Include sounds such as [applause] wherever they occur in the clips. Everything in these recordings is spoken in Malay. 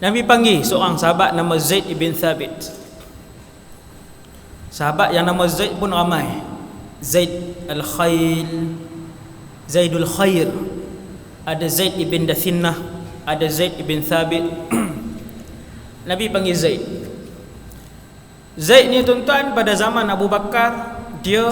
Nabi panggil seorang sahabat nama Zaid ibn Thabit. Sahabat yang nama Zaid pun ramai. Zaid al-Khail Zaidul Khair. Ada Zaid ibn Dathinnah ada Zaid ibn Thabit. [clears throat] Nabi panggil Zaid. Zaid ni tuan-tuan pada zaman Abu Bakar dia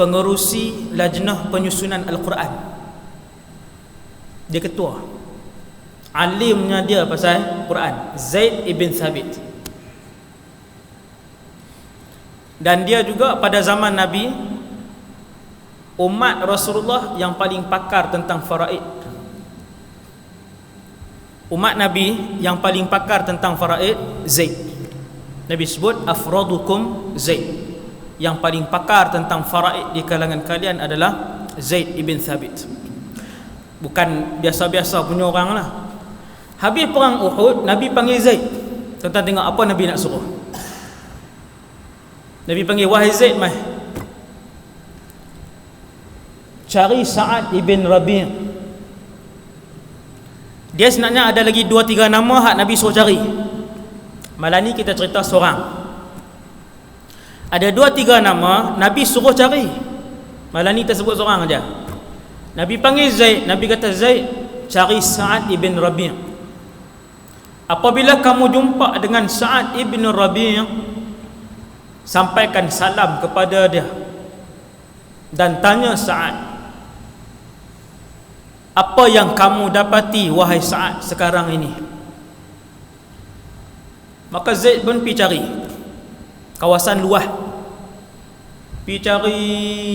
pengerusi lajnah penyusunan Al-Quran. Dia ketua alimnya dia pasal Quran. Zaid ibn Thabit. Dan dia juga pada zaman Nabi umat Rasulullah yang paling pakar tentang faraid. Umat Nabi yang paling pakar tentang faraid Zaid. Nabi sebut afradukum Zaid. Yang paling pakar tentang faraid di kalangan kalian adalah Zaid ibn Thabit. Bukan biasa-biasa punya orang lah habis perang Uhud Nabi panggil Zaid. Tuan tengok apa Nabi nak suruh? Nabi panggil wahai Zaid mai. Cari Sa'ad ibn Rabi' dia sebenarnya ada lagi 2 3 nama hak Nabi suruh cari. Malam ni kita cerita seorang. Ada dua tiga nama Nabi suruh cari. Malam ni kita sebut seorang aja. Nabi panggil Zaid Nabi kata Zaid Cari Sa'ad ibn Rabi' Apabila kamu jumpa dengan Sa'ad ibn Rabi' Sampaikan salam kepada dia Dan tanya Sa'ad Apa yang kamu dapati Wahai Sa'ad sekarang ini? Maka Zaid pun pergi cari Kawasan luah Pergi cari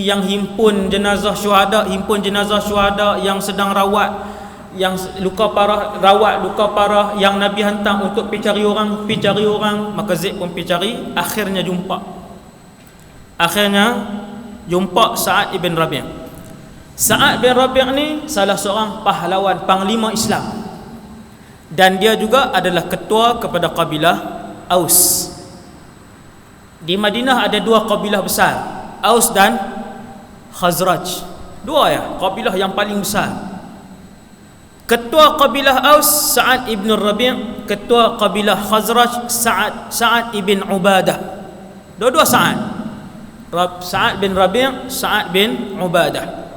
yang himpun jenazah syuhada Himpun jenazah syuhada yang sedang rawat Yang luka parah Rawat luka parah Yang Nabi hantar untuk pergi cari orang Pergi cari orang Maka Zaid pun pergi cari. Akhirnya jumpa. Akhirnya Jumpa Sa'ad ibn Rabi' Sa'ad bin Rabi' ni Salah seorang pahlawan Panglima Islam. Dan dia juga adalah ketua kepada kabilah Aus. Di Madinah ada dua kabilah besar Aus dan Khazraj. Dua ya kabilah yang paling besar ketua kabilah Aus Sa'ad ibn Rabi' ketua kabilah Khazraj Sa'ad Sa'ad ibn Ubadah dua-dua Sa'ad Sa'ad bin Rabi' Sa'ad bin Ubadah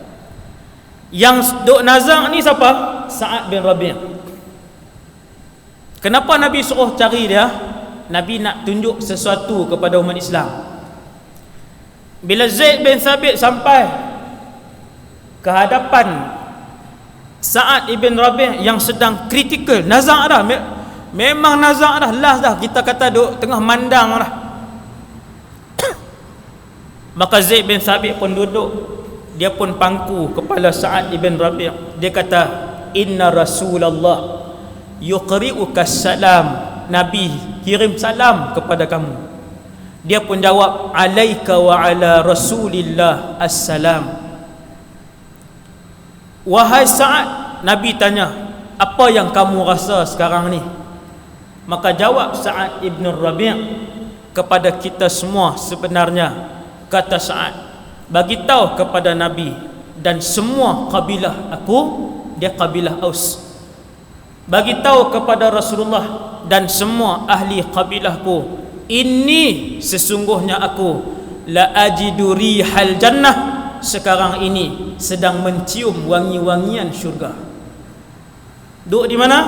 yang duk nazak ni siapa? Sa'ad bin Rabi' Kenapa Nabi suruh cari dia? Nabi nak tunjuk sesuatu kepada umat Islam. Bila Zaid bin Thabit sampai ke hadapan Sa'ad ibn Rabi' yang sedang kritikal, nazak dah. Memang nazak dah, last dah. Kita kata duk tengah mandang dah. [coughs] Maka Zaid bin Thabit pun duduk. Dia pun pangku kepala Sa'ad ibn Rabi' Dia kata, Inna Rasulullah yuqri'uka salam nabi kirim salam kepada kamu dia pun jawab alaika wa ala rasulillah assalam wahai sa'ad nabi tanya apa yang kamu rasa sekarang ni? Maka jawab sa'ad ibn rabi' kepada kita semua sebenarnya kata sa'ad bagi tahu kepada nabi dan semua kabilah aku dia kabilah aus. Bagi tahu kepada Rasulullah dan semua ahli kabilahku ini sesungguhnya aku. La ajidu rihal jannah sekarang ini sedang mencium wangi-wangian syurga. Duduk di mana?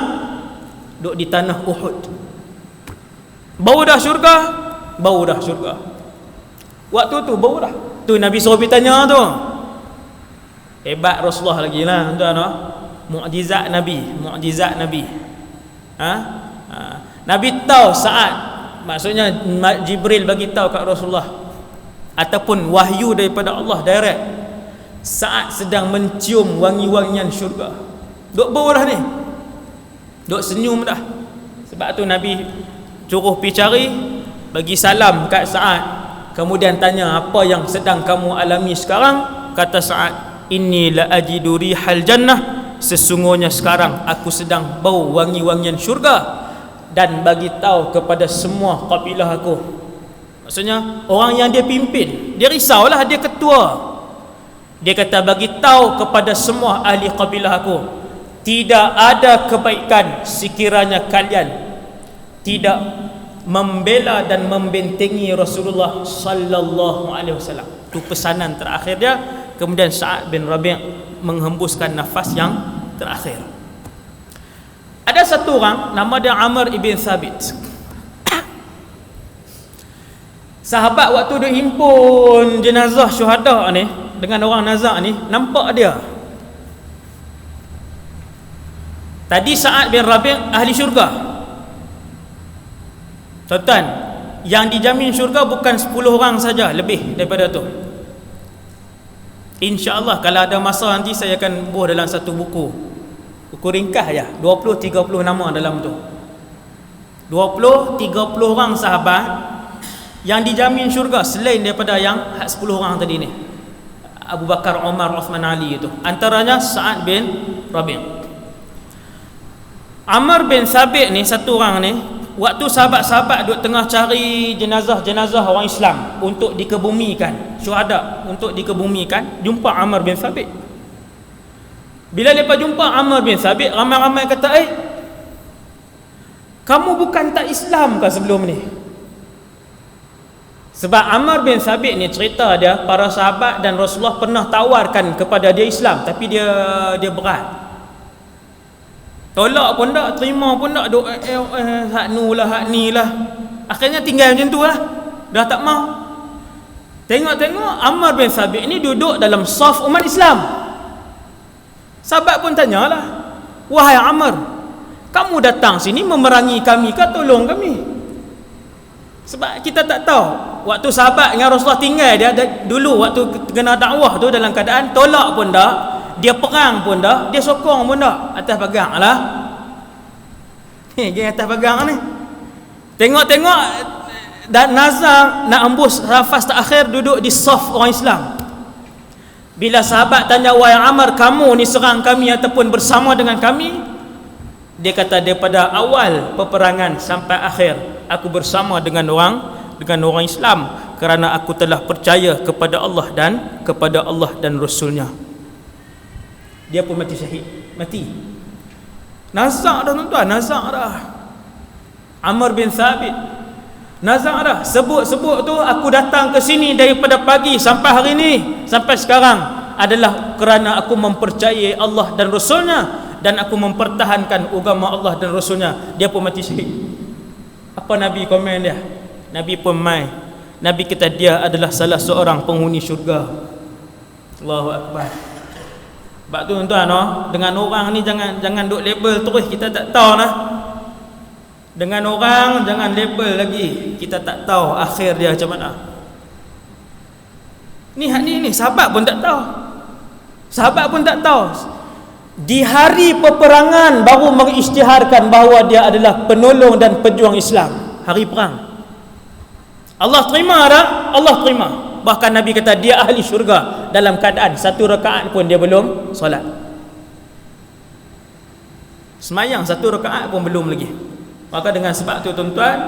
Duduk di tanah Uhud. Bau dah syurga? Bau dah syurga. Waktu tu bau dah. Tu Nabi suruh tanya tu. Hebat Rasulullah lagi lah tuan-tuan. Mukjizat nabi mukjizat nabi. Ha? ha. Nabi tahu saat maksudnya jibril bagi tahu kat rasulullah ataupun wahyu daripada Allah direct. Saat sedang mencium wangi-wangian syurga. Duk bau dah ni. Duk senyum dah. Sebab tu nabi suruh pi cari bagi salam kat saat kemudian tanya apa yang sedang kamu alami sekarang? Kata saat inni la ajidu rihal jannah. Sesungguhnya sekarang aku sedang bau wangi-wangian syurga dan bagi tahu kepada semua kabilah aku maksudnya orang yang dia pimpin dia risaulah dia ketua dia kata bagi tahu kepada semua ahli kabilah aku tidak ada kebaikan sekiranya kalian tidak membela dan membentengi Rasulullah sallallahu alaihi wasallam. Itu pesanan terakhir dia. Kemudian Sa'ad bin Rabi' menghembuskan nafas yang terakhir. Ada satu orang nama dia Amr ibn Thabit. Sahabat waktu dia himpun jenazah syuhada ni dengan orang nazak ni nampak dia. Tadi Sa'ad bin Rabi' ahli syurga. Tuan-tuan, yang dijamin syurga bukan 10 orang saja, lebih daripada tu. Insya-Allah kalau ada masa nanti saya akan buat dalam satu buku. Buku ringkas ya, 20 30 nama dalam tu. 20 30 orang sahabat yang dijamin syurga selain daripada yang 10 orang tadi ni. Abu Bakar, Umar, Uthman, Ali itu. Antaranya Sa'ad bin Rabi'. Amr bin Sabit ni satu orang ni waktu sahabat-sahabat duk tengah cari jenazah-jenazah orang Islam untuk dikebumikan syuhada untuk dikebumikan jumpa Amr bin Thabit bila mereka jumpa Amr bin Thabit ramai-ramai kata eh kamu bukan tak Islam ke sebelum ni sebab Amr bin Thabit ni cerita dia para sahabat dan Rasulullah pernah tawarkan kepada dia Islam tapi dia dia berat Tolak pun tak, terima pun tak, duk eh, eh, eh, hak nu lah, hak ni lah. Akhirnya tinggal macam tu lah. Dah tak mau. Tengok-tengok Ammar bin Sabit ni duduk dalam saf umat Islam. Sahabat pun tanyalah. Wahai Ammar, kamu datang sini memerangi kami ke tolong kami? Sebab kita tak tahu. Waktu sahabat dengan Rasulullah tinggal dia dulu waktu kena dakwah tu dalam keadaan tolak pun tak dia perang pun dah dia sokong pun dah atas pagang lah. [laughs] Ni geng atas pagang ni. Tengok-tengok dan Nazar nak embus rafas terakhir duduk di soft orang Islam. Bila sahabat tanya wahai Amar kamu ni serang kami ataupun bersama dengan kami? Dia kata daripada awal peperangan sampai akhir aku bersama dengan orang dengan orang Islam kerana aku telah percaya kepada Allah dan kepada Allah dan Rasulnya. Dia pun mati syahid. Mati. Nazak dah tuan-tuan. Nazak dah. Amr bin Thabit. Nazak dah. Sebut-sebut tu aku datang ke sini daripada pagi sampai hari ini sampai sekarang adalah kerana aku mempercayai Allah dan Rasulnya dan aku mempertahankan agama Allah dan Rasulnya. Dia pun mati syahid. Apa Nabi komen dia Nabi pun mai Nabi kata dia adalah salah seorang penghuni syurga Allahu Akbar sebab tu tuan-tuan no, dengan orang ni jangan jangan duk label terus kita tak tahu lah. Dengan orang jangan label lagi. Kita tak tahu akhir dia macam mana. Ni hak ni ni sahabat pun tak tahu. Sahabat pun tak tahu. Di hari peperangan baru mengisytiharkan bahawa dia adalah penolong dan pejuang Islam. Hari perang. Allah terima tak? Allah terima. Bahkan Nabi kata dia ahli syurga dalam keadaan satu rakaat pun dia belum solat. Semayang satu rakaat pun belum lagi. Maka dengan sebab tu tuan-tuan,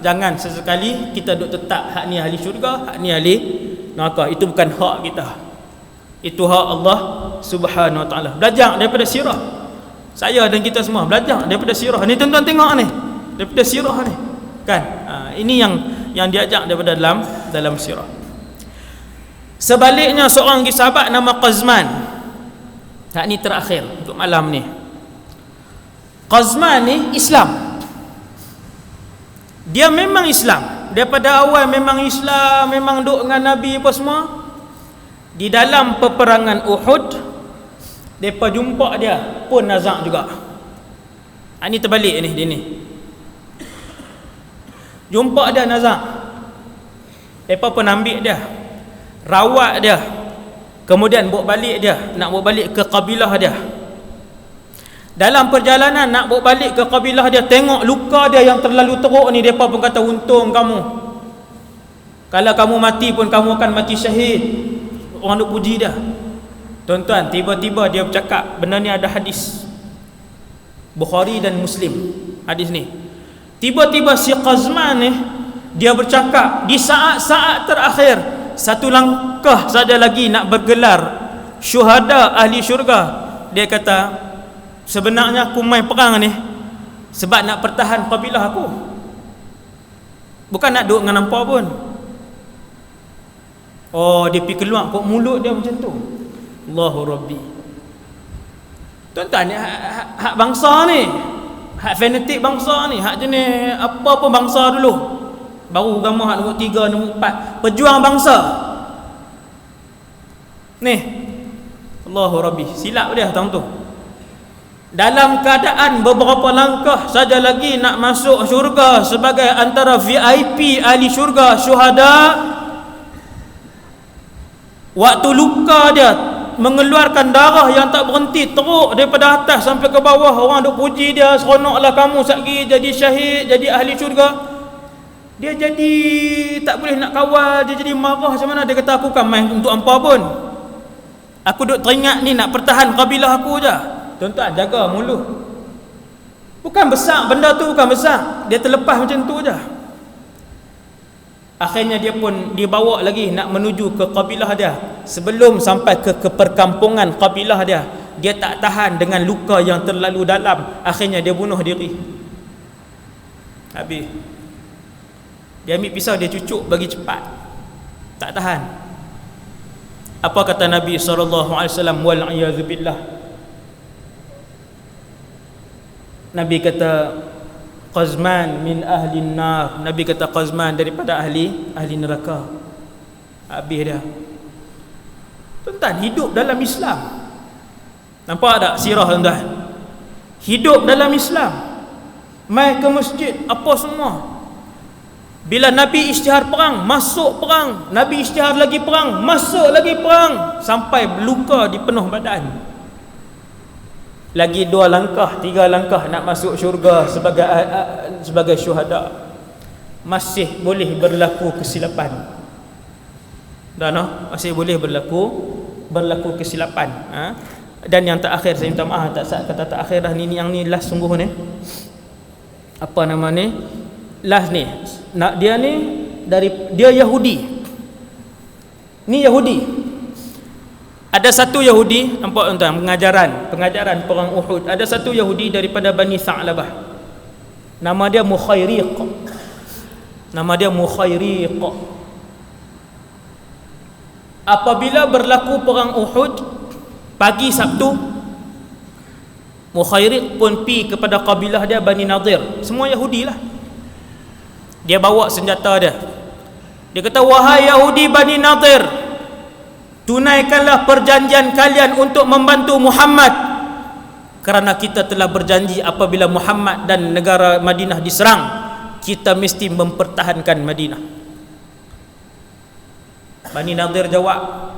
jangan sesekali kita duk tetap hak ni ahli syurga, hak ni ahli neraka. Itu bukan hak kita. Itu hak Allah Subhanahu Wa Taala. Belajar daripada sirah. Saya dan kita semua belajar daripada sirah. Ni tuan-tuan tengok ni. Daripada sirah ni. Kan? Ha, ini yang yang diajak daripada dalam dalam sirah. Sebaliknya seorang sahabat nama Qazman. Tak ni terakhir untuk malam ni. Qazman ni Islam. Dia memang Islam. Daripada awal memang Islam, memang duk dengan Nabi apa semua. Di dalam peperangan Uhud, depa jumpa dia pun nazak juga. Ha, ni terbalik ni dia ni. Jumpa dia nazak. Depa pun ambil dia. Rawat dia. Kemudian bawa balik dia. Nak bawa balik ke kabilah dia. Dalam perjalanan nak bawa balik ke kabilah dia tengok luka dia yang terlalu teruk ni depa pun kata untung kamu. Kalau kamu mati pun kamu akan mati syahid. Orang nak puji dia. Tuan-tuan tiba-tiba dia bercakap benda ni ada hadis. Bukhari dan Muslim. Hadis ni tiba-tiba si Qazman ni dia bercakap di saat-saat terakhir satu langkah saja lagi nak bergelar syuhada ahli syurga. Dia kata sebenarnya aku main perang ni sebab nak pertahan kabilah aku. Bukan nak duduk dengan nampak pun. Oh dia pergi keluar kok mulut dia macam tu. Allahu Rabbi. Tuan-tuan hak, hak, hak bangsa ni hak fanatik bangsa ni hak jenis apa pun bangsa dulu. Baru agama hak nombor tiga nombor empat. Pejuang bangsa. Ni. Allahu Rabbi. Silap dia tahun tu dalam keadaan beberapa langkah saja lagi nak masuk syurga sebagai antara VIP ahli syurga syuhada waktu luka dia mengeluarkan darah yang tak berhenti teruk daripada atas sampai ke bawah orang duk puji dia seronoklah kamu satgi jadi syahid jadi ahli syurga dia jadi tak boleh nak kawal dia jadi marah macam mana dia kata aku kan main untuk apa pun aku duk teringat ni nak pertahan kabilah aku je Tuan-tuan jaga mulut. Bukan besar, benda tu bukan besar. Dia terlepas macam tu aja. Akhirnya dia pun dibawa lagi nak menuju ke kabilah dia. Sebelum sampai ke, ke perkampungan kabilah dia, dia tak tahan dengan luka yang terlalu dalam. Akhirnya dia bunuh diri. Habis. Dia ambil pisau dia cucuk bagi cepat. Tak tahan. Apa kata Nabi sallallahu alaihi wasallam wal a'yadzu billah Nabi kata Qazman min ahli nar. Nabi kata Qazman daripada ahli ahli neraka. Habis dia. Tuan-tuan hidup dalam Islam. Nampak tak sirah tuan-tuan? Hidup dalam Islam. Mai ke masjid Apa semua. Bila Nabi isytihar perang Masuk perang. Nabi isytihar lagi perang Masuk lagi perang. Sampai luka di penuh badan lagi dua langkah tiga langkah nak masuk syurga sebagai sebagai syuhada. Masih boleh berlaku kesilapan. Dah no? Masih boleh berlaku berlaku kesilapan. Ha? dan yang terakhir saya minta maaf tak saat kata terakhir dah ni, yang ni last sungguh ni. Apa nama ni? Last ni. Nak dia ni dari dia Yahudi. Ni Yahudi ada satu Yahudi nampak tuan pengajaran pengajaran perang Uhud. Ada satu Yahudi daripada Bani Sa'labah. Nama dia Mukhairiq. Nama dia Mukhairiq. Apabila berlaku perang Uhud pagi Sabtu Mukhairiq pun pi kepada kabilah dia Bani Nadir. Semua Yahudi lah. Dia bawa senjata dia. Dia kata wahai Yahudi Bani Nadir tunaikanlah perjanjian kalian untuk membantu Muhammad. Kerana kita telah berjanji apabila Muhammad dan negara Madinah diserang kita mesti mempertahankan Madinah. Bani Nadir jawab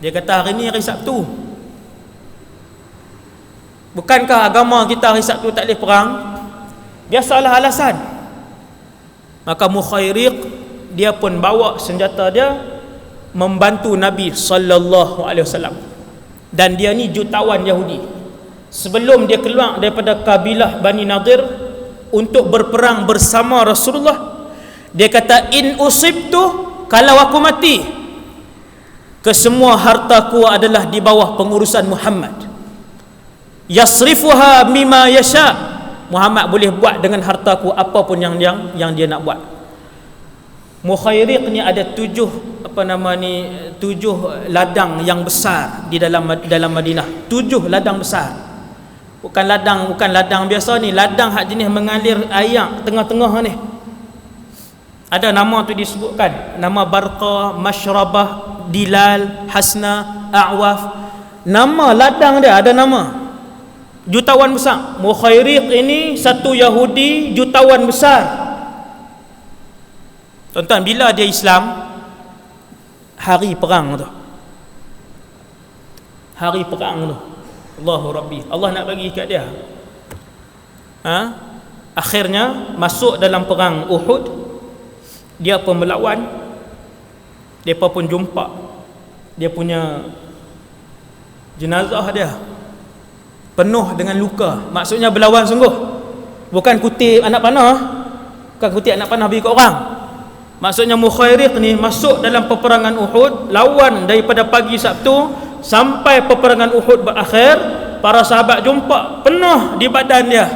dia kata hari ini hari Sabtu. Bukankah agama kita hari Sabtu tak boleh perang? Biasalah alasan. Maka Mukhairiq dia pun bawa senjata dia membantu Nabi sallallahu alaihi wasallam. Dan dia ni jutawan Yahudi. Sebelum dia keluar daripada kabilah Bani Nadir untuk berperang bersama Rasulullah dia kata in usibtu kalau aku mati kesemua hartaku adalah di bawah pengurusan Muhammad. Yasrifuha mima yasha. Muhammad boleh buat dengan hartaku apapun yang yang yang dia nak buat Mukhairiq ni ada tujuh apa nama ni tujuh ladang yang besar di dalam dalam Madinah. Tujuh ladang besar. Bukan ladang bukan ladang biasa ni, ladang hak jenis mengalir air tengah-tengah ni. Ada nama tu disebutkan, nama Barqa, Mashrabah, Dilal, Hasna, A'waf. Nama ladang dia ada nama. Jutawan besar. Mukhairiq ini satu Yahudi jutawan besar Tuan-tuan bila dia Islam hari perang tu. Hari perang tu. Allahu Rabbi. Allah nak bagi kat dia. Ha? Akhirnya masuk dalam perang Uhud. Dia pun melawan. Depa pun jumpa dia punya jenazah dia penuh dengan luka. Maksudnya berlawan sungguh. Bukan kutip anak panah. Bukan kutip anak panah bagi kat orang. Maksudnya Mukhairiq ni masuk dalam peperangan Uhud lawan daripada pagi Sabtu sampai peperangan Uhud berakhir para sahabat jumpa penuh di badan dia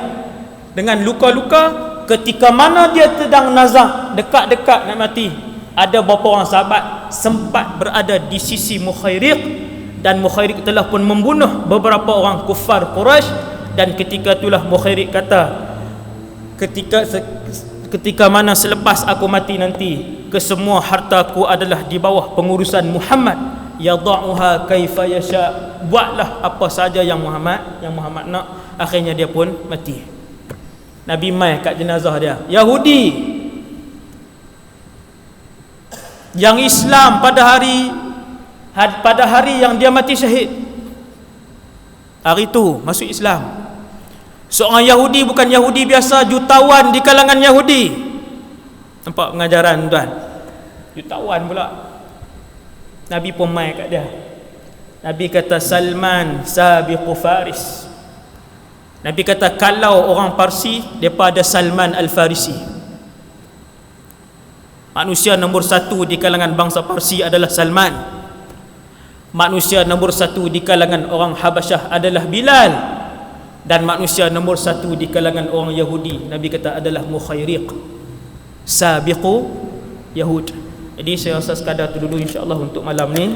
dengan luka-luka ketika mana dia sedang nazah dekat-dekat nak mati. Ada beberapa orang sahabat sempat berada di sisi Mukhairiq dan Mukhairiq telah pun membunuh beberapa orang kufar Quraisy dan ketika itulah Mukhairiq kata ketika ketika mana selepas aku mati nanti kesemua hartaku adalah di bawah pengurusan Muhammad. Yadha'uha kaifa yasha. Buatlah apa saja yang Muhammad yang Muhammad nak akhirnya dia pun mati. Nabi mai kat jenazah dia. Yahudi! Yang Islam pada hari pada hari yang dia mati syahid. Hari itu masuk Islam seorang Yahudi bukan Yahudi biasa jutawan di kalangan Yahudi. Nampak pengajaran tuan? Jutawan pula. Nabi pun mai kat dia. Nabi kata Salman sabiqu Faris. Nabi kata kalau orang Parsi depa ada Salman Al-Farisi. Manusia nombor satu di kalangan bangsa Parsi adalah Salman. Manusia nombor satu di kalangan orang Habasyah adalah Bilal Dan manusia nombor satu di kalangan orang Yahudi Nabi kata adalah Mukhairiq Sabiqu Yahud. Jadi saya rasa sekadar itu dulu insyaAllah untuk malam ni